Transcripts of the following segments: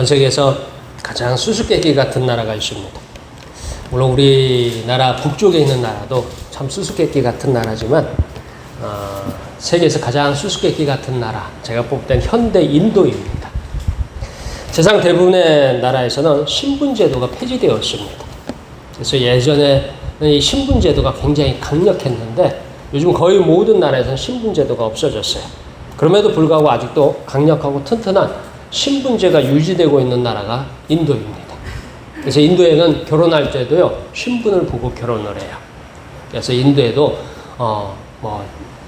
전 세계에서 가장 수수께끼 같은 나라가 있습니다. 물론 우리나라 북쪽에 있는 나라도 참 수수께끼 같은 나라지만 어, 세계에서 가장 수수께끼 같은 나라 제가 땐 현대 인도입니다. 세상 대부분의 나라에서는 신분제도가 폐지되었습니다. 그래서 예전에는 이 신분제도가 굉장히 강력했는데 요즘 거의 모든 나라에서는 신분제도가 없어졌어요. 그럼에도 불구하고 아직도 강력하고 튼튼한 신분제가 유지되고 있는 나라가 인도입니다. 그래서 인도에는 결혼할 때도요 신분을 보고 결혼을 해요. 그래서 인도에도 어 뭐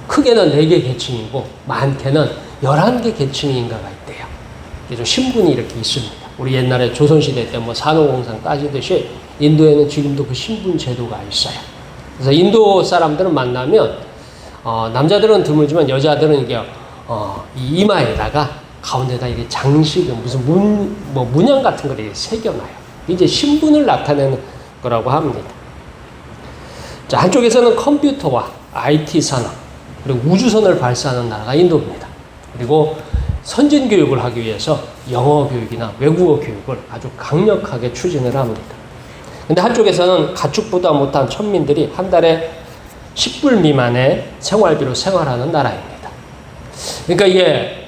크게는 4개 계층이고 많게는 11개 계층인가가 있대요. 그래서 신분이 이렇게 있습니다. 우리 옛날에 조선시대 때 뭐 산호공상 따지듯이 인도에는 지금도 그 신분 제도가 있어요. 그래서 인도 사람들은 만나면 어, 남자들은 드물지만 여자들은 이게 어, 이 이마에다가 가운데다 이게 장식은 무슨 문, 뭐 문양 같은 걸 새겨놔요. 이제 신분을 나타내는 거라고 합니다. 자, 한쪽에서는 컴퓨터와 IT 산업, 그리고 우주선을 발사하는 나라가 인도입니다. 그리고 선진 교육을 하기 위해서 영어 교육이나 외국어 교육을 아주 강력하게 추진을 합니다. 근데 한쪽에서는 가축보다 못한 천민들이 한 달에 10불 미만의 생활비로 생활하는 나라입니다. 그러니까 이게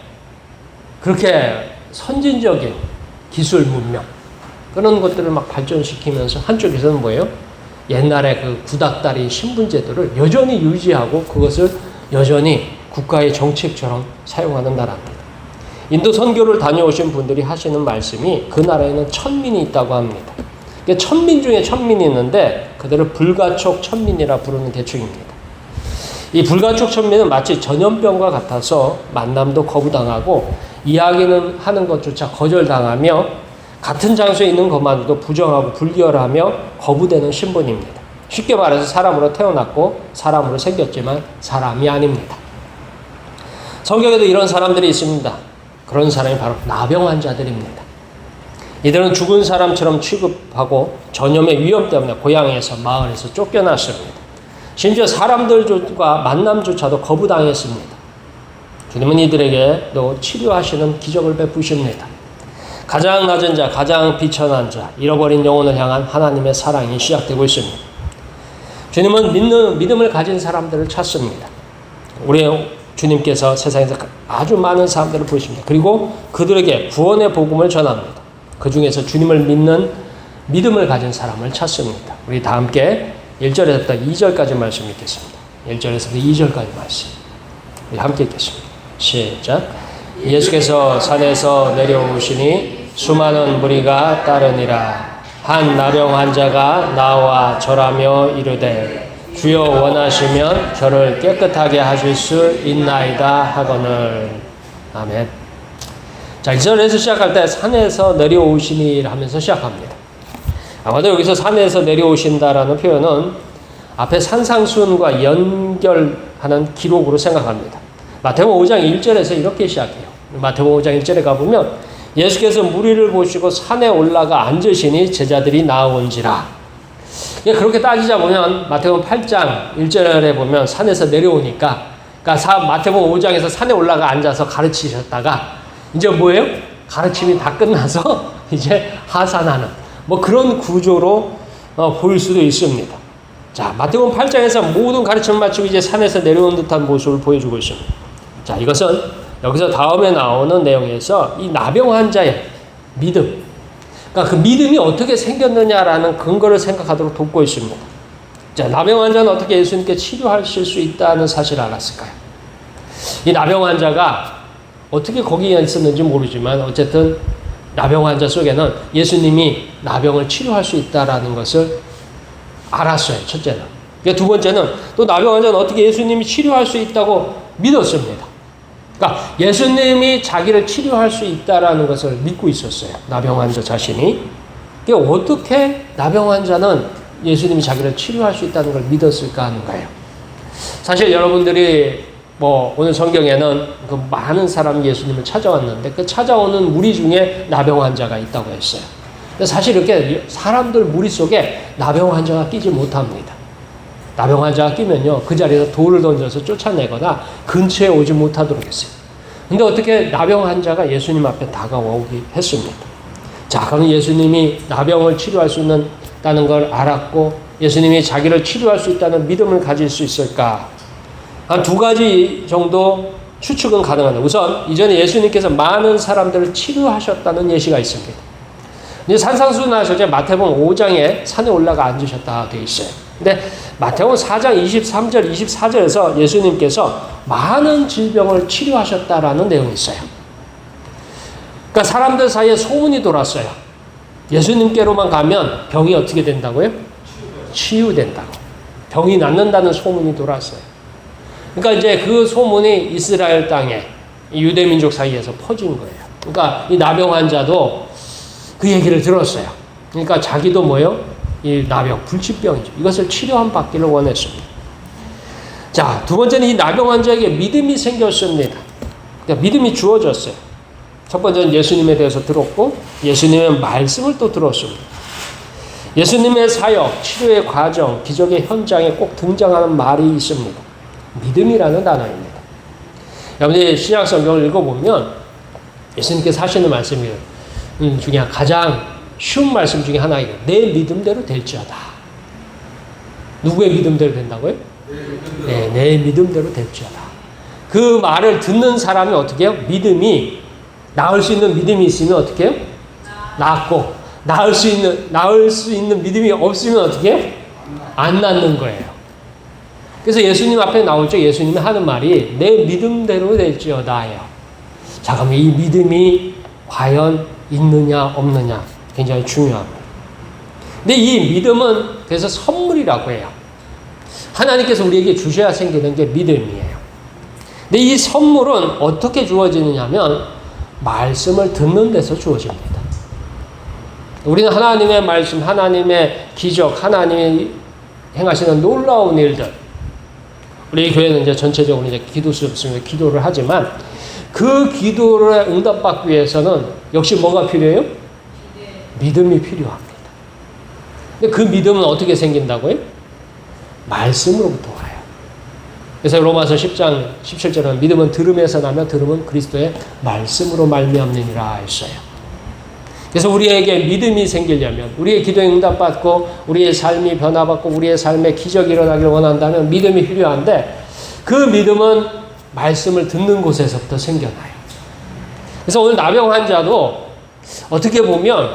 그렇게 선진적인 기술 문명 그런 것들을 막 발전시키면서 한쪽에서는 뭐예요? 옛날에 그 구닥다리 신분제도를 여전히 유지하고 그것을 여전히 국가의 정책처럼 사용하는 나라입니다. 인도 선교를 다녀오신 분들이 하시는 말씀이 그 나라에는 천민이 있다고 합니다. 천민 중에 천민이 있는데 그들을 불가촉 천민이라 부르는 계층입니다. 이 불가촉 천민은 마치 전염병과 같아서 만남도 거부당하고 이야기는 하는 것조차 거절당하며 같은 장소에 있는 것만으로도 부정하고 불결하며 거부되는 신분입니다. 쉽게 말해서 사람으로 태어났고 사람으로 생겼지만 사람이 아닙니다. 성경에도 이런 사람들이 있습니다. 그런 사람이 바로 나병 환자들입니다. 이들은 죽은 사람처럼 취급하고 전염의 위험 때문에 고향에서 마을에서 쫓겨났습니다. 심지어 사람들과 만남조차도 거부당했습니다. 주님은 이들에게도 치료하시는 기적을 베푸십니다. 가장 낮은 자, 가장 비천한 자, 잃어버린 영혼을 향한 하나님의 사랑이 시작되고 있습니다. 주님은 믿는, 믿음을 가진 사람들을 찾습니다. 우리 주님께서 세상에서 아주 많은 사람들을 부르십니다. 그리고 그들에게 구원의 복음을 전합니다. 그 중에서 주님을 믿는 믿음을 가진 사람을 찾습니다. 우리 다 함께 1절에서부터 2절까지 말씀 읽겠습니다. 1절에서부터 2절까지 말씀. 우리 함께 읽겠습니다. 시작. 예수께서 산에서 내려오시니 수많은 무리가 따르니라. 한 나병 환자가 나와 절하며 이르되 주여 원하시면 저를 깨끗하게 하실 수 있나이다 하거늘. 아멘. 자, 1절에서 시작할 때 산에서 내려오시니 하면서 시작합니다. 아마도 여기서 산에서 내려오신다라는 표현은 앞에 산상순과 연결하는 기록으로 생각합니다. 마태복음 5장 1절에서 이렇게 시작해요. 마태복음 5장 1절에 가보면 예수께서 무리를 보시고 산에 올라가 앉으시니 제자들이 나온지라. 그렇게 따지자 보면 마태복음 8장 1절에 보면 산에서 내려오니까 그러니까 마태복음 5장에서 산에 올라가 앉아서 가르치셨다가 이제 뭐예요? 가르침이 다 끝나서 이제 하산하는 뭐 그런 구조로 어, 보일 수도 있습니다. 자, 마태복음 8장에서 모든 가르침을 마치고 이제 산에서 내려온 듯한 모습을 보여주고 있습니다. 자, 이것은 여기서 다음에 나오는 내용에서 이 나병 환자의 믿음, 그러니까 그 믿음이 어떻게 생겼느냐라는 근거를 생각하도록 돕고 있습니다. 자, 나병 환자는 어떻게 예수님께 치료하실 수 있다는 사실을 알았을까요? 이 나병 환자가 어떻게 거기에 있었는지 모르지만 어쨌든 나병 환자 속에는 예수님이 나병을 치료할 수 있다라는 것을 알았어요. 첫째는. 그러니까 두 번째는 또 나병 환자는 어떻게 예수님이 치료할 수 있다고 믿었습니다. 그러니까 예수님이 자기를 치료할 수 있다라는 것을 믿고 있었어요. 나병 환자 자신이. 그러니까 어떻게 나병 환자는 예수님이 자기를 치료할 수 있다는 걸 믿었을까 하는 거예요. 사실 여러분들이 뭐 오늘 성경에는 그 많은 사람이 예수님을 찾아왔는데 그 찾아오는 무리 중에 나병 환자가 있다고 했어요. 근데 사실 이렇게 사람들 무리 속에 나병 환자가 끼지 못합니다. 나병 환자가 끼면요 그 자리에서 돌을 던져서 쫓아내거나 근처에 오지 못하도록 했어요. 근데 어떻게 나병 환자가 예수님 앞에 다가오기 했습니까? 자, 그럼 예수님이 나병을 치료할 수 있다는 걸 알았고 예수님이 자기를 치료할 수 있다는 믿음을 가질 수 있을까? 한 두 가지 정도 추측은 가능합니다. 우선 이전에 예수님께서 많은 사람들을 치료하셨다는 예시가 있습니다. 이제 산상수훈하셔서 마태복음 5장에 산에 올라가 앉으셨다 되어 있어요. 근데 마태복음 4장 23절, 24절에서 예수님께서 많은 질병을 치료하셨다라는 내용이 있어요. 그러니까 사람들 사이에 소문이 돌았어요. 예수님께로만 가면 병이 어떻게 된다고요? 치유된다고. 병이 낫는다는 소문이 돌았어요. 그러니까 이제 그 소문이 이스라엘 땅에 유대 민족 사이에서 퍼진 거예요. 그러니까 이 나병 환자도 그 얘기를 들었어요. 그러니까 자기도 뭐요? 이 나병, 불치병이죠. 이것을 치료한 받기를 원했습니다. 자, 두 번째는 이 나병 환자에게 믿음이 생겼습니다. 그러니까 믿음이 주어졌어요. 첫 번째는 예수님에 대해서 들었고, 예수님의 말씀을 또 들었습니다. 예수님의 사역, 치료의 과정, 기적의 현장에 꼭 등장하는 말이 있습니다. 믿음이라는 단어입니다. 여러분들이 신약 성경을 읽어보면 예수님께서 하시는 말씀이 음, 중에 가장 쉬운 말씀 중에 하나예요. 내 믿음대로 될지어다. 누구의 믿음대로 된다고요? 네, 내 믿음대로 될지어다. 그 말을 듣는 사람이 어떻게 해요? 믿음이 나을 수 있는 믿음이 있으면 어떻게 해요? 낫고 나을 수 있는 나을 수 있는 믿음이 없으면 어떻게 해요? 안 낫는 거예요. 그래서 예수님 앞에 나올 때 예수님이 하는 말이 내 믿음대로 될지어다예요. 자, 그럼 이 믿음이 과연 있느냐 없느냐 굉장히 중요합니다. 근데 이 믿음은 그래서 선물이라고 해요. 하나님께서 우리에게 주셔야 생기는 게 믿음이에요. 근데 이 선물은 어떻게 주어지느냐면 말씀을 듣는 데서 주어집니다. 우리는 하나님의 말씀, 하나님의 기적, 하나님이 행하시는 놀라운 일들. 우리 교회는 이제 전체적으로 이제 기도 수업을 기도를 하지만 그 기도를 응답받기 위해서는 역시 뭐가 필요해요? 믿음이 필요합니다. 근데 그 믿음은 어떻게 생긴다고요? 말씀으로부터 와요. 그래서 로마서 10장 17절은 믿음은 들음에서 나며 들음은 그리스도의 말씀으로 말미암느니라 했어요. 그래서 우리에게 믿음이 생기려면 우리의 기도에 응답받고 우리의 삶이 변화받고 우리의 삶에 기적이 일어나길 원한다면 믿음이 필요한데 그 믿음은 말씀을 듣는 곳에서부터 생겨나요. 그래서 오늘 나병 환자도 어떻게 보면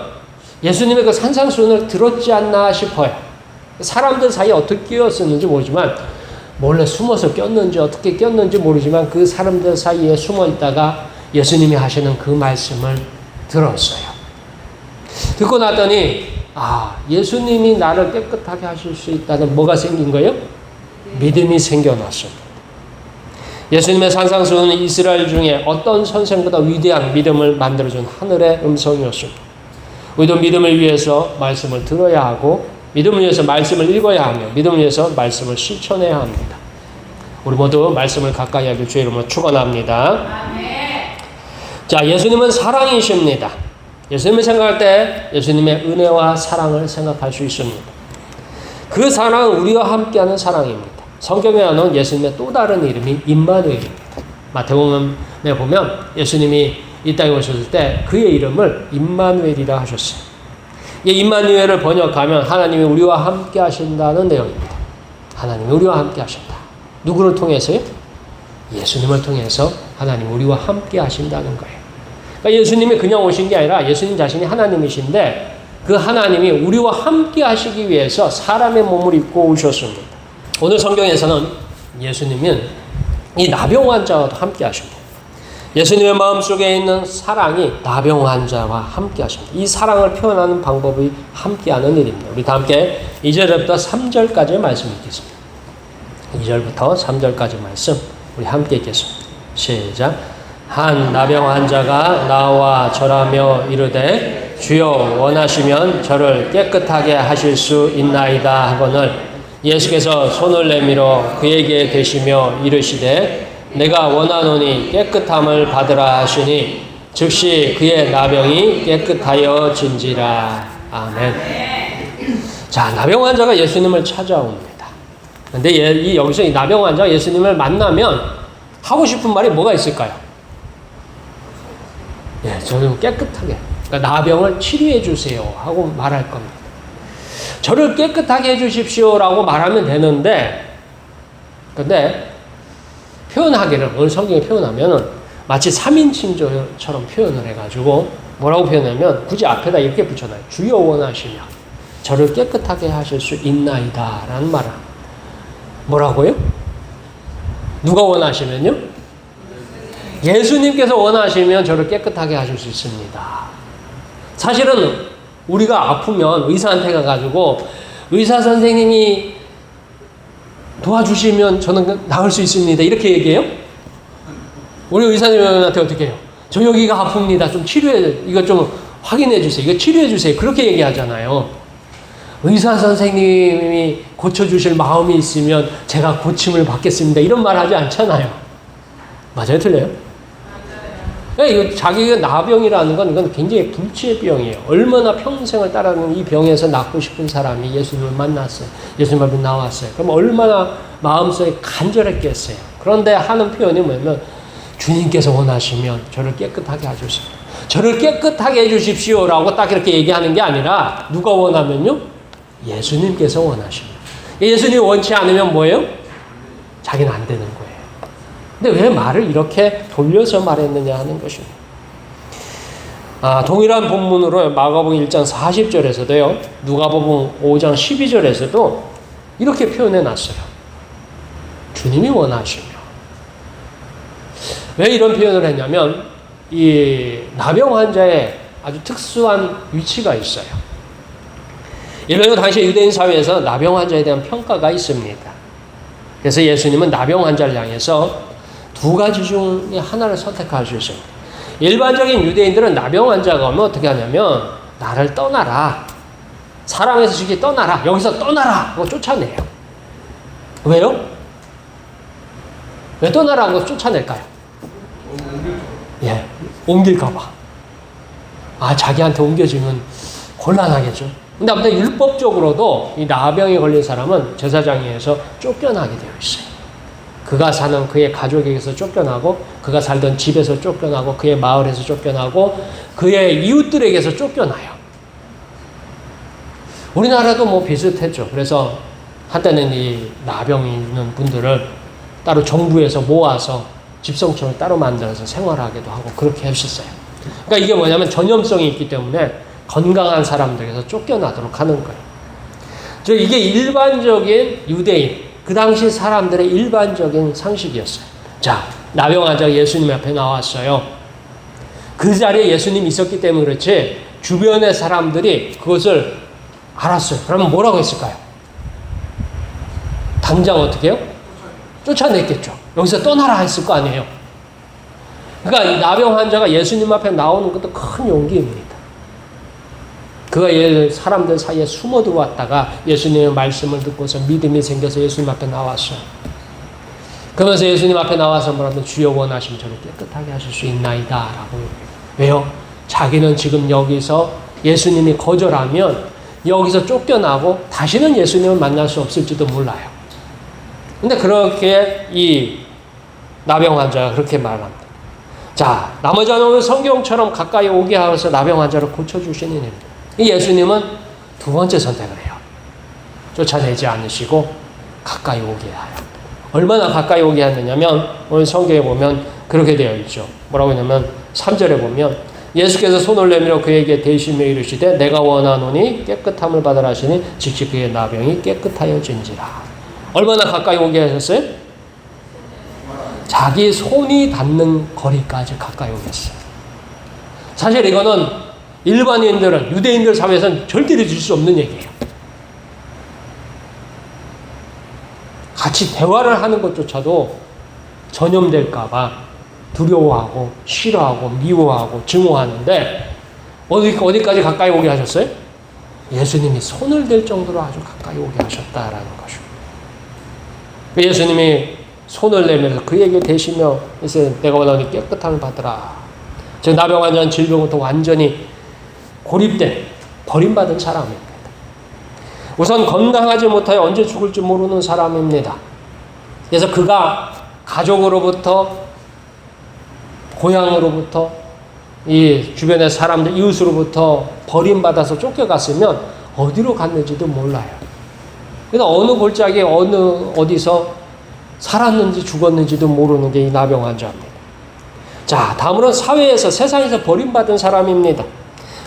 예수님의 그 산상수훈을 들었지 않나 싶어요. 사람들 사이에 어떻게 끼었었는지 모르지만 몰래 숨어서 꼈는지 어떻게 꼈는지 모르지만 그 사람들 사이에 숨어 있다가 예수님이 하시는 그 말씀을 들었어요. 듣고 나더니 아 예수님이 나를 깨끗하게 하실 수 있다는 뭐가 생긴 거예요? 믿음이 생겨났습니다. 예수님의 산상수훈은 이스라엘 중에 어떤 선생보다 위대한 믿음을 만들어준 하늘의 음성이었습니다. 우리도 믿음을 위해서 말씀을 들어야 하고 믿음을 위해서 말씀을 읽어야 하며 믿음을 위해서 말씀을 실천해야 합니다. 우리 모두 말씀을 가까이 하길 주의 이름으로 축원합니다. 자, 예수님은 사랑이십니다. 예수님을 생각할 때 예수님의 은혜와 사랑을 생각할 수 있습니다. 그 사랑은 우리와 함께하는 사랑입니다. 성경에 나온 예수님의 또 다른 이름이 임마누엘입니다. 마태복음에 보면 예수님이 이 땅에 오셨을 때 그의 이름을 임마누엘이라 하셨어요. 이 임마누엘을 번역하면 하나님이 우리와 함께 하신다는 내용입니다. 하나님이 우리와 함께 하신다. 누구를 통해서요? 예수님을 통해서 하나님 우리와 함께 하신다는 거예요. 그러니까 예수님이 그냥 오신 게 아니라 예수님 자신이 하나님이신데 그 하나님이 우리와 함께 하시기 위해서 사람의 몸을 입고 오셨습니다. 오늘 성경에서는 예수님은 이 나병 환자와 함께 하십니다. 예수님의 마음속에 있는 사랑이 나병 환자와 함께 하십니다. 이 사랑을 표현하는 방법이 함께하는 일입니다. 우리 다 함께 2절부터 3절까지의 말씀 읽겠습니다. 2절부터 3절까지 말씀 우리 함께 읽겠습니다. 시작. 한 나병 환자가 나와 절하며 이르되 주여 원하시면 저를 깨끗하게 하실 수 있나이다 하거늘 예수께서 손을 내밀어 그에게 대시며 이르시되 내가 원하노니 깨끗함을 받으라 하시니 즉시 그의 나병이 깨끗하여 진지라 아멘. 자 나병 환자가 예수님을 찾아옵니다. 근데 이 여기서 이 나병 환자가 예수님을 만나면 하고 싶은 말이 뭐가 있을까요? 예, 저는 깨끗하게 그러니까 나병을 치료해 주세요 하고 말할 겁니다. 저를 깨끗하게 해주십시오라고 말하면 되는데, 근데 표현하기를 오늘 성경에 표현하면은 마치 3인 친조처럼 표현을 해가지고 뭐라고 표현하면 굳이 앞에다 이렇게 붙여놔요. 주여 원하시며 저를 깨끗하게 하실 수 있나이다 라는 말을 뭐라고요? 누가 원하시면요? 예수님께서 원하시면 저를 깨끗하게 하실 수 있습니다. 사실은 우리가 아프면 의사한테 가가지고 의사 선생님이 도와주시면 저는 나을 수 있습니다. 이렇게 얘기해요? 우리 의사님한테 어떻게 해요? 저 여기가 아픕니다. 좀 치료해, 이거 좀 확인해 주세요. 이거 치료해 주세요. 그렇게 얘기하잖아요. 의사 선생님이 고쳐주실 마음이 있으면 제가 고침을 받겠습니다. 이런 말 하지 않잖아요. 맞아요? 틀려요? 네, 이거 자기가 나병이라는 건 이건 굉장히 불치의 병이에요. 얼마나 평생을 따라가는 이 병에서 낫고 싶은 사람이 예수님을 만났어요. 예수님 앞에 나왔어요. 그럼 얼마나 마음속에 간절했겠어요. 그런데 하는 표현이 뭐냐면 주님께서 원하시면 저를 깨끗하게 해주십시오. 저를 깨끗하게 해주십시오라고 딱 이렇게 얘기하는 게 아니라 누가 원하면요? 예수님께서 원하십니다. 예수님이 원치 않으면 뭐예요? 자기는 안 되는 거예요. 근데 왜 말을 이렇게 돌려서 말했느냐 하는 것입니다. 아, 동일한 본문으로 마가복음 1장 40절에서도요. 누가복음 5장 12절에서도 이렇게 표현해 놨어요. 주님이 원하시며. 왜 이런 표현을 했냐면 이 나병 환자의 아주 특수한 위치가 있어요. 일반적으로 당시 유대인 사회에서 나병 환자에 대한 평가가 있습니다. 그래서 예수님은 나병 환자를 향해서 두 가지 중에 하나를 선택할 수 있습니다. 일반적인 유대인들은 나병 환자가 오면 어떻게 하냐면 나를 떠나라. 사랑해서 주기 떠나라. 여기서 떠나라. 하고 쫓아내요. 왜요? 왜 떠나라고 쫓아낼까요? 예, 옮길까봐. 아, 자기한테 옮겨지면 곤란하겠죠. 근데 아무튼 율법적으로도 이 나병에 걸린 사람은 제사장에서 쫓겨나게 되어 있어요. 그가 사는 그의 가족에게서 쫓겨나고, 그가 살던 집에서 쫓겨나고, 그의 마을에서 쫓겨나고, 그의 이웃들에게서 쫓겨나요. 우리나라도 뭐 비슷했죠. 그래서 한때는 이 나병이 있는 분들을 따로 정부에서 모아서 집성촌을 따로 만들어서 생활하기도 하고 그렇게 했었어요. 그러니까 이게 뭐냐면 전염성이 있기 때문에 건강한 사람들에게서 쫓겨나도록 하는 거예요. 저 이게 일반적인 유대인, 그 당시 사람들의 일반적인 상식이었어요. 자, 나병 환자가 예수님 앞에 나왔어요. 그 자리에 예수님이 있었기 때문에 그렇지, 주변의 사람들이 그것을 알았어요. 그러면 뭐라고 했을까요? 당장 어떻게 해요? 쫓아냈겠죠. 여기서 떠나라 했을 거 아니에요. 그러니까 이 나병 환자가 예수님 앞에 나오는 것도 큰 용기입니다. 그가 사람들 사이에 숨어 들어왔다가 예수님의 말씀을 듣고서 믿음이 생겨서 예수님 앞에 나왔어요. 그러면서 예수님 앞에 나와서 뭐라면 주여 원하시면 저를 깨끗하게 하실 수 있나이다 라고 왜요? 자기는 지금 여기서 예수님이 거절하면 여기서 쫓겨나고 다시는 예수님을 만날 수 없을지도 몰라요. 근데 그렇게 이 나병 환자가 그렇게 말합니다. 자, 나머지 하나는 성경처럼 가까이 오게 하셔서 나병 환자를 고쳐주시는 일입니다. 예수님은 두 번째 선택을 해요. 쫓아내지 않으시고 가까이 오게 하여. 얼마나 가까이 오게 하느냐면 오늘 성경에 보면 그렇게 되어 있죠. 뭐라고 하냐면 3절에 보면 예수께서 손을 내밀어 그에게 대시며 이르시되 내가 원하노니 깨끗함을 받으라 하시니 즉시 그의 나병이 깨끗하여진지라. 얼마나 가까이 오게 하셨어요? 자기 손이 닿는 거리까지 가까이 오겠어요. 사실 이거는 일반인들은 유대인들 사회에서는 절대로 줄 수 없는 얘기예요. 같이 대화를 하는 것조차도 전염될까봐 두려워하고 싫어하고 미워하고 증오하는데 어디 어디까지 가까이 오게 하셨어요? 예수님이 손을 댈 정도로 아주 가까이 오게 하셨다라는 것이죠. 예수님이 손을 내면서 그에게 대시며 이제 내가 원하는 깨끗함을 받으라. 저 나병 환자는 질병부터 완전히 고립된 버림받은 사람입니다. 우선 건강하지 못하여 언제 죽을지 모르는 사람입니다. 그래서 그가 가족으로부터 고향으로부터 이 주변의 사람들 이웃으로부터 버림받아서 쫓겨갔으면 어디로 갔는지도 몰라요. 그래서 어느 골짜기에 어느 어디서 살았는지 죽었는지도 모르는 게 이 나병 환자입니다. 자, 다음으로는 사회에서 세상에서 버림받은 사람입니다.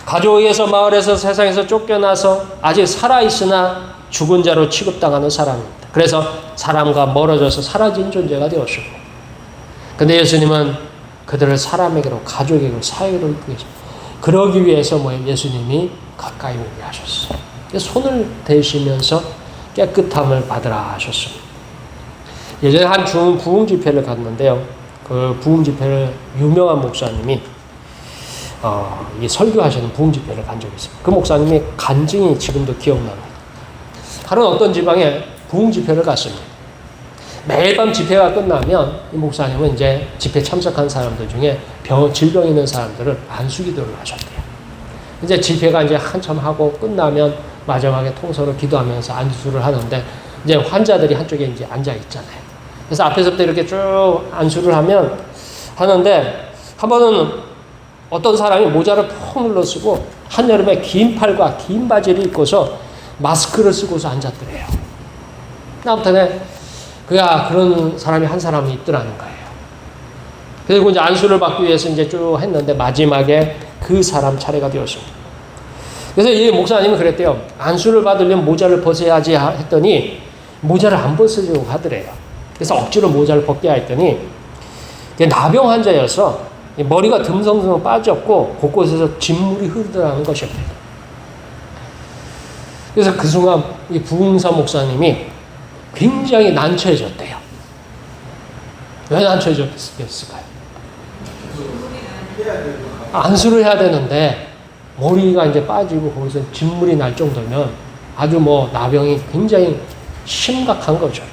가족에서 마을에서 세상에서 쫓겨나서 아직 살아있으나 죽은 자로 취급당하는 사람입니다. 그래서 사람과 멀어져서 사라진 존재가 되었습니다. 근데 예수님은 그들을 사람에게로, 가족에게로, 사회로 이끌으시 그러기 위해서 뭐 예수님이 가까이 오게 하셨어요. 손을 대시면서 깨끗함을 받으라 하셨습니다. 예전에 한중 부흥 집회를 갔는데요. 그 부흥 집회를 유명한 목사님이 어, 이 설교하시는 부흥 집회를 간 적이 있습니다. 그 목사님이 간증이 지금도 기억납니다. 하루는 어떤 지방에 부흥 집회를 갔습니다. 매일 밤 집회가 끝나면 이 목사님은 이제 집회 참석한 사람들 중에 병, 질병 있는 사람들을 안수기도를 하셨대요. 이제 집회가 이제 한참 하고 끝나면 마지막에 통서로 기도하면서 안수를 하는데 이제 환자들이 한쪽에 이제 앉아 있잖아요. 그래서 앞에서부터 이렇게 쭉 안수를 하면 하는데 한 번은 어떤 사람이 모자를 푹 눌러 쓰고 한여름에 긴 팔과 긴 바지를 입고서 마스크를 쓰고서 앉았더래요. 아무튼 그야 그런 사람이 한 사람이 있더라는 거예요. 그리고 이제 안수를 받기 위해서 이제 쭉 했는데 마지막에 그 사람 차례가 되었습니다. 그래서 이 목사님은 그랬대요. 안수를 받으려면 모자를 벗어야지 했더니 모자를 안 벗으려고 하더래요. 그래서 억지로 모자를 벗게 했더니 나병 환자여서 머리가 듬성듬성 빠졌고 곳곳에서 진물이 흐르더라는 것입니다. 그래서 그 순간 이 부흥사 목사님이 굉장히 난처해졌대요. 왜 난처해졌을까요? 안수를 해야 되는데 머리가 이제 빠지고 거기서 진물이 날 정도면 아주 뭐 나병이 굉장히 심각한 거죠.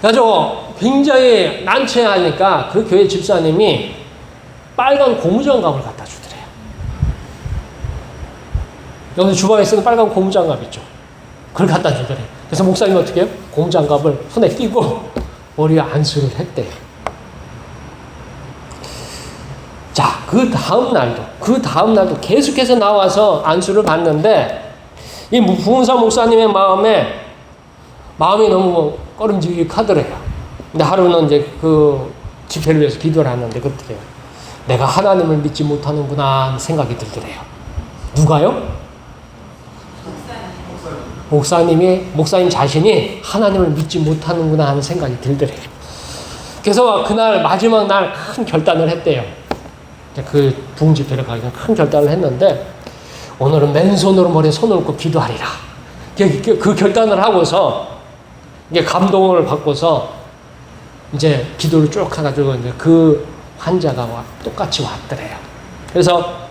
그래서 굉장히 난처해하니까 그 교회 집사님이 빨간 고무장갑을 갖다 주더래요. 여기 주방에 쓰는 빨간 고무장갑 있죠. 그걸 갖다 주더래요. 그래서 목사님 어떻게 해요? 고무장갑을 손에 끼고 머리에 안수를 했대요. 자, 그 다음 날도, 그 다음 날도 계속해서 나와서 안수를 받는데, 이 부흥사 목사님의 마음에, 마음이 너무 꺼름직하더래요. 근데 하루는 이제 그 집회를 위해서 기도를 하는데 그때 내가 하나님을 믿지 못하는구나 생각이 들더래요. 누가요? 목사님이 목사님 자신이 하나님을 믿지 못하는구나 하는 생각이 들더래요. 그래서 그날 마지막 날 큰 결단을 했대요. 그 부흥 집회를 가기 큰 결단을 했는데 오늘은 맨손으로 머리에 손을 얹고 기도하리라. 그, 결단을 하고서 감동을 받고서 이제 기도를 쭉 해가지고 이제 그 환자가 와, 똑같이 왔더래요. 그래서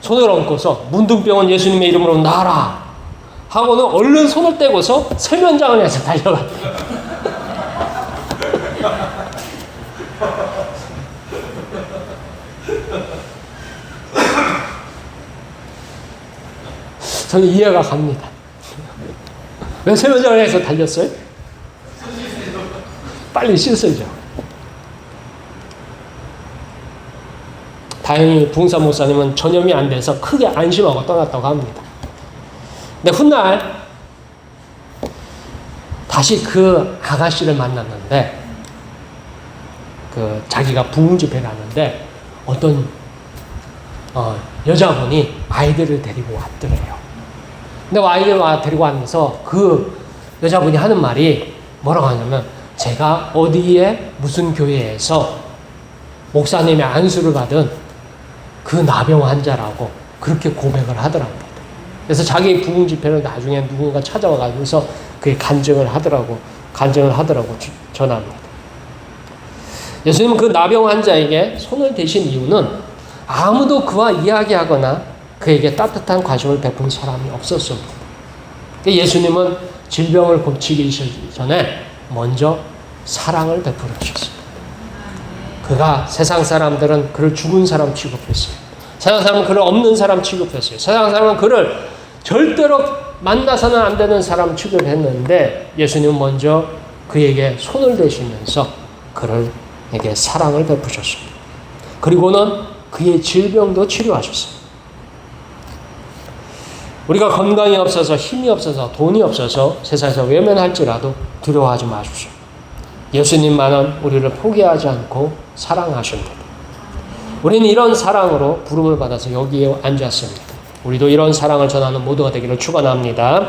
손을 얹고서 문둥병은 예수님의 이름으로 나라 하고는 얼른 손을 떼고서 세면장을 해서 달려갔대요. 저는 이해가 갑니다. 왜 세면장을 해서 달렸어요? 빨리 씻어야죠. 다행히 붕사 목사님은 전염이 안 돼서 크게 안심하고 떠났다고 합니다. 근데 훗날 다시 그 아가씨를 만났는데 그 자기가 부흥 집회를 하는데 어떤 어, 여자분이 아이들을 데리고 왔더래요. 근데 아이들을 데리고 와서 그 여자분이 하는 말이 뭐라고 하냐면 제가 어디에 무슨 교회에서 목사님의 안수를 받은 그 나병 환자라고 그렇게 고백을 하더랍니다. 그래서 자기 부흥 집회를 나중에 누군가 찾아와 가지고서 그게 간증을 하더라고 간증을 하더라고 전합니다. 예수님은 그 나병 환자에게 손을 대신 이유는 아무도 그와 이야기하거나 그에게 따뜻한 관심을 베푼 사람이 없었습니다. 예수님은 질병을 고치기 전에 먼저 사랑을 베풀어 주셨습니다. 그가 세상 사람들은 그를 죽은 사람 취급했어요. 세상 사람은 그를 없는 사람 취급했어요. 세상 사람은 그를 절대로 만나서는 안 되는 사람 취급했는데 예수님은 먼저 그에게 손을 대시면서 그를 에게 사랑을 베푸셨습니다. 그리고는 그의 질병도 치료하셨어요. 우리가 건강이 없어서 힘이 없어서 돈이 없어서 세상에서 외면할지라도 두려워하지 마십시오. 예수님만은 우리를 포기하지 않고 사랑하십니다. 우리는 이런 사랑으로 부름을 받아서 여기에 앉았습니다. 우리도 이런 사랑을 전하는 모두가 되기를 축원합니다.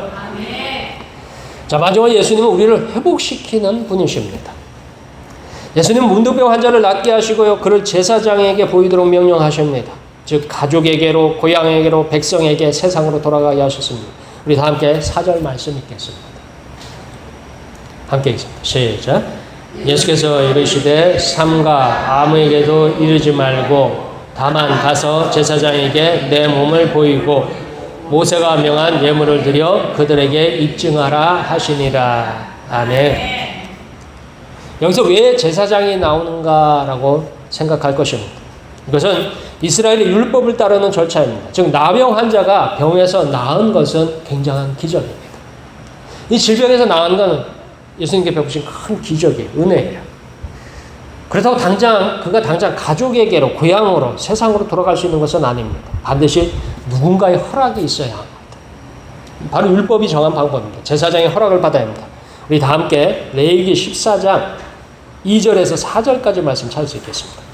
자 마지막 예수님은 우리를 회복시키는 분이십니다. 예수님 문둥병 환자를 낫게 하시고요. 그를 제사장에게 보이도록 명령하십니다. 즉 가족에게로 고향에게로 백성에게 세상으로 돌아가게 하셨습니다. 우리 다 함께 사절 말씀 읽겠습니다. 함께 읽습니다. 시작. 예수께서 이르시되 삼가 아무에게도 이르지 말고 다만 가서 제사장에게 내 몸을 보이고 모세가 명한 예물을 드려 그들에게 입증하라 하시니라. 아멘. 여기서 왜 제사장이 나오는가라고 생각할 것입니다. 이것은 이스라엘의 율법을 따르는 절차입니다. 즉 나병 환자가 병에서 나은 것은 굉장한 기적입니다. 이 질병에서 나은 것은 예수님께 베푸신 큰 기적이에요. 은혜예요. 그렇다고 당장 그가 당장 가족에게로 고향으로 세상으로 돌아갈 수 있는 것은 아닙니다. 반드시 누군가의 허락이 있어야 합니다. 바로 율법이 정한 방법입니다. 제사장의 허락을 받아야 합니다. 우리 다 함께 레위기 14장 2절에서 4절까지 말씀 찾을 수 있겠습니다.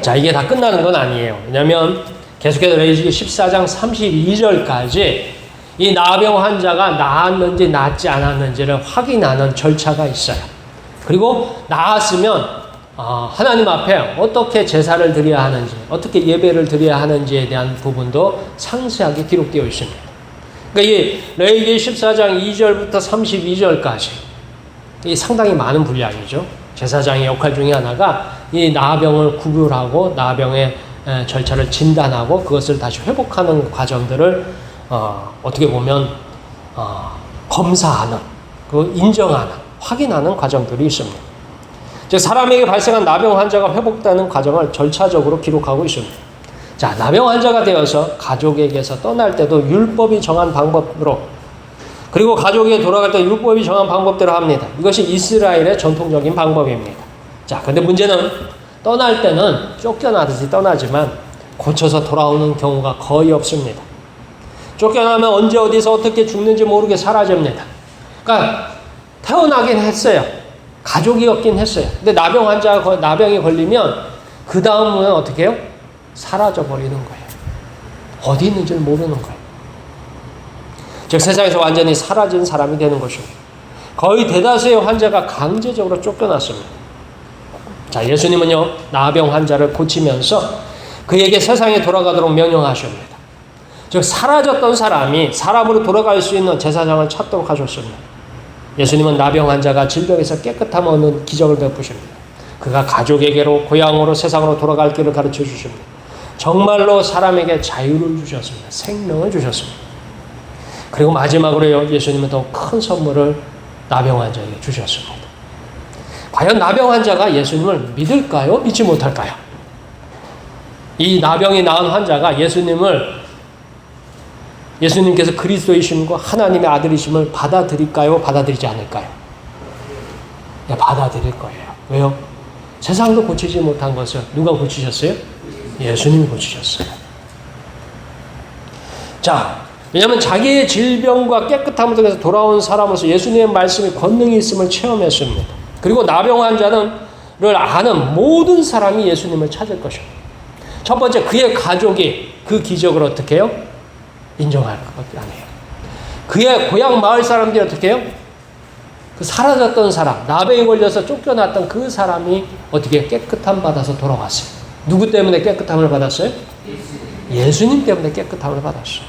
자 이게 다 끝나는 건 아니에요. 왜냐하면 계속해서 레위기 14장 32절까지 이 나병 환자가 나았는지 낫지 않았는지를 확인하는 절차가 있어요. 그리고 나았으면 어, 하나님 앞에 어떻게 제사를 드려야 하는지, 어떻게 예배를 드려야 하는지에 대한 부분도 상세하게 기록되어 있습니다. 그러니까 이 레위기 14장 2절부터 32절까지 이 상당히 많은 분량이죠. 제사장의 역할 중에 하나가 이 나병을 구별하고 나병의 절차를 진단하고 그것을 다시 회복하는 과정들을 어, 떻게 보면 어, 검사하는, 그 인정하는, 확인하는 과정들이 있습니다. 즉 사람에게 발생한 나병 환자가 회복되는 과정을 절차적으로 기록하고 있습니다. 자, 나병 환자가 되어서 가족에게서 떠날 때도 율법이 정한 방법으로 그리고 가족에 돌아갈 때 율법이 정한 방법대로 합니다. 이것이 이스라엘의 전통적인 방법입니다. 자, 근데 문제는 떠날 때는 쫓겨나듯이 떠나지만 고쳐서 돌아오는 경우가 거의 없습니다. 쫓겨나면 언제 어디서 어떻게 죽는지 모르게 사라집니다. 그러니까 태어나긴 했어요. 가족이었긴 했어요. 근데 나병 환자 나병이 걸리면 그 다음은 어떻게 해요? 사라져 버리는 거예요. 어디 있는지를 모르는 거예요. 즉 세상에서 완전히 사라진 사람이 되는 것입니다. 거의 대다수의 환자가 강제적으로 쫓겨났습니다. 자, 예수님은요, 나병 환자를 고치면서 그에게 세상에 돌아가도록 명령하십니다. 즉, 사라졌던 사람이 사람으로 돌아갈 수 있는 제사장을 찾도록 하셨습니다. 예수님은 나병 환자가 질병에서 깨끗함 얻는 기적을 베푸십니다. 그가 가족에게로, 고향으로, 세상으로 돌아갈 길을 가르쳐 주십니다. 정말로 사람에게 자유를 주셨습니다. 생명을 주셨습니다. 그리고 마지막으로 예수님은 더 큰 선물을 나병 환자에게 주셨습니다. 과연 나병 환자가 예수님을 믿을까요? 믿지 못할까요? 이 나병이 나은 환자가 예수님을 예수님께서 그리스도이심과 하나님의 아들이심을 받아들일까요? 받아들이지 않을까요? 네, 받아들일 거예요. 왜요? 세상도 고치지 못한 것을 누가 고치셨어요? 예수님이 고치셨어요. 자, 왜냐하면 자기의 질병과 깨끗함을 통해서 돌아온 사람으로서 예수님의 말씀이 권능이 있음을 체험했습니다. 그리고 나병 환자는를 아는 모든 사람이 예수님을 찾을 것입니다. 첫 번째, 그의 가족이 그 기적을 어떻게 해요? 인정할 것 아니에요. 그의 고향 마을 사람들이 어떻게 해요? 그 사라졌던 사람, 나병에 걸려서 쫓겨났던 그 사람이 어떻게 깨끗함 받아서 돌아왔어요. 누구 때문에 깨끗함을 받았어요? 예수님 때문에 깨끗함을 받았어요.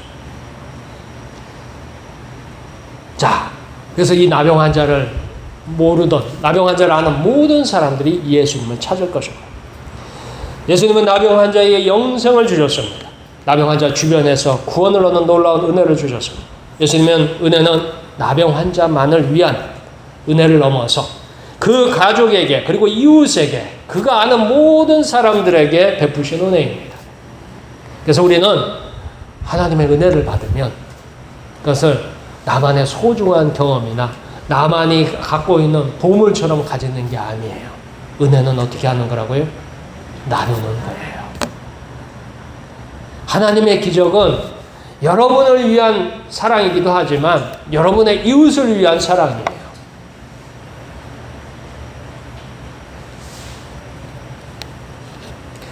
자, 그래서 이 나병 환자를 모르던, 나병 환자를 아는 모든 사람들이 예수님을 찾을 것입니다. 예수님은 나병 환자에게 영생을 주셨습니다. 나병 환자 주변에서 구원을 얻는 놀라운 은혜를 주셨습니다. 예수님은 은혜는 나병 환자만을 위한 은혜를 넘어서 그 가족에게 그리고 이웃에게 그가 아는 모든 사람들에게 베푸신 은혜입니다. 그래서 우리는 하나님의 은혜를 받으면 그것을 나만의 소중한 경험이나 나만이 갖고 있는 보물처럼 가지는 게 아니에요. 은혜는 어떻게 하는 거라고요? 나누는 거예요. 하나님의 기적은 여러분을 위한 사랑이기도 하지만 여러분의 이웃을 위한 사랑이에요.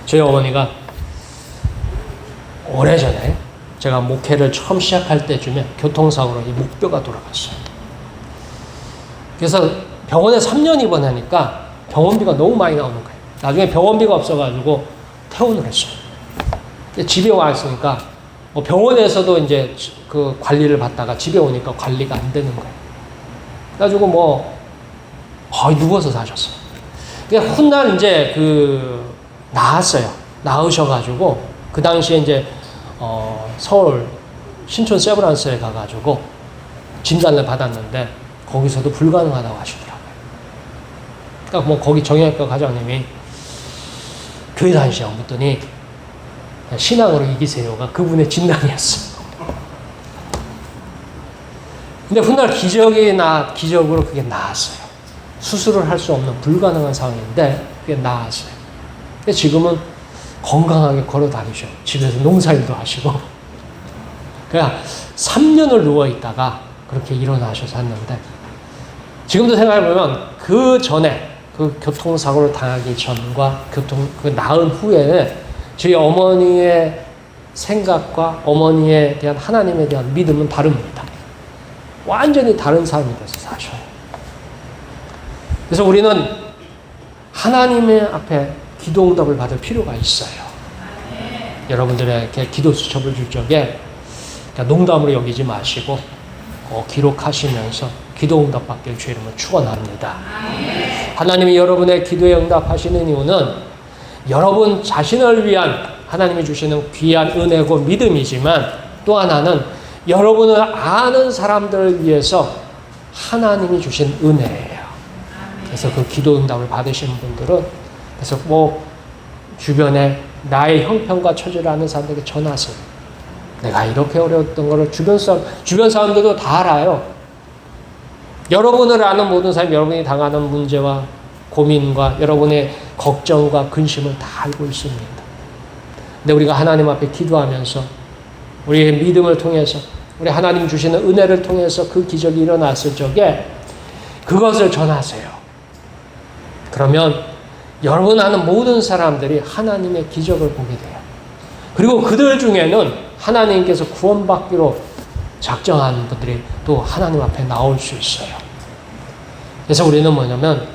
저희 어머니가 오래전에 제가 목회를 처음 시작할 때쯤에 교통사고로 이 목뼈가 돌아갔어요. 그래서 병원에 3년 입원하니까 병원비가 너무 많이 나오는 거예요. 나중에 병원비가 없어가지고 퇴원을 했어요. 집에 와 있으니까 뭐 병원에서도 이제 그 관리를 받다가 집에 오니까 관리가 안 되는 거예요. 그래가지고 뭐 거의 누워서 사셨어요. 훗날 이제 그 나았어요. 나으셔가지고 그 당시에 이제 어 서울 신촌 세브란스에 가가지고 진단을 받았는데 거기서도 불가능하다고 하시더라고요. 그러니까 뭐 거기 정형외과 과장님이 교회 다니시라고 묻더니 신앙으로 이기세요가 그분의 진단이었어요. 근데 훗날 기적이 나 기적으로 그게 나았어요. 수술을 할 수 없는 불가능한 상황인데 그게 나았어요. 근데 지금은 건강하게 걸어 다니셔. 집에서 농사일도 하시고. 그냥 3년을 누워 있다가 그렇게 일어나셔서 했는데 지금도 생각해보면 그 전에 그 교통사고를 당하기 전과 교통, 그 나은 후에 저희 어머니의 생각과 어머니에 대한 하나님에 대한 믿음은 다릅니다. 완전히 다른 삶이 돼서 사셔요. 그래서 우리는 하나님의 앞에 기도 응답을 받을 필요가 있어요. 여러분들에게 기도 수첩을 줄 적에 농담으로 여기지 마시고 꼭 기록하시면서 기도 응답 받길 주 이름으로 축원합니다. 하나님이 여러분의 기도에 응답하시는 이유는 여러분 자신을 위한 하나님이 주시는 귀한 은혜고 믿음이지만 또 하나는 여러분을 아는 사람들을 위해서 하나님이 주신 은혜예요. 그래서 그 기도 응답을 받으신 분들은 그래서 뭐 주변에 나의 형편과 처지를 아는 사람들에게 전하세요. 내가 이렇게 어려웠던 거를 주변 사람, 주변 사람들도 다 알아요. 여러분을 아는 모든 사람이 여러분이 당하는 문제와 고민과 여러분의 걱정과 근심을 다 알고 있습니다. 근데 우리가 하나님 앞에 기도하면서 우리의 믿음을 통해서 우리 하나님 주시는 은혜를 통해서 그 기적이 일어났을 적에 그것을 전하세요. 그러면 여러분 아는 모든 사람들이 하나님의 기적을 보게 돼요. 그리고 그들 중에는 하나님께서 구원받기로 작정한 분들이 또 하나님 앞에 나올 수 있어요. 그래서 우리는 뭐냐면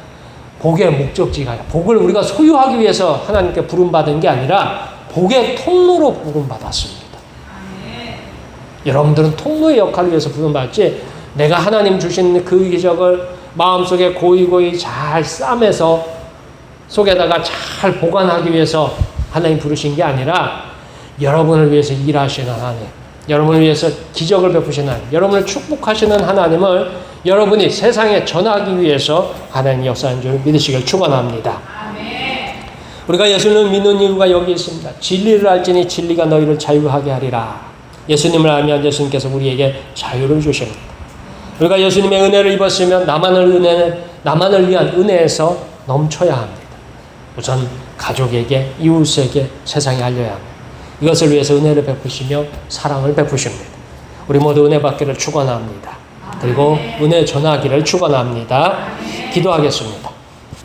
복의 목적지가 복을 우리가 소유하기 위해서 하나님께 부름 받은 게 아니라 복의 통로로 부름 받았습니다. 여러분들은 통로의 역할을 위해서 부름 받지 내가 하나님 주신 그 기적을 마음속에 고이고이 잘 싸매서 속에다가 잘 보관하기 위해서 하나님 부르신 게 아니라 여러분을 위해서 일하시는 하나님, 여러분을 위해서 기적을 베푸시는 하나님, 여러분을 축복하시는 하나님을 여러분이 세상에 전하기 위해서 하나님 역사한 줄 믿으시길 축원합니다. 우리가 예수님을 믿는 이유가 여기 있습니다. 진리를 알지니 진리가 너희를 자유하게 하리라. 예수님을 알면 예수님께서 우리에게 자유를 주십니다. 우리가 예수님의 은혜를 입었으면 나만을 은혜, 나만을 위한 은혜에서 넘쳐야 합니다. 우선 가족에게, 이웃에게, 세상에 알려야 합니다. 이것을 위해서 은혜를 베푸시며 사랑을 베푸십니다. 우리 모두 은혜 받기를 축원합니다. 그리고 은혜 전하기를 축원합니다. 기도하겠습니다.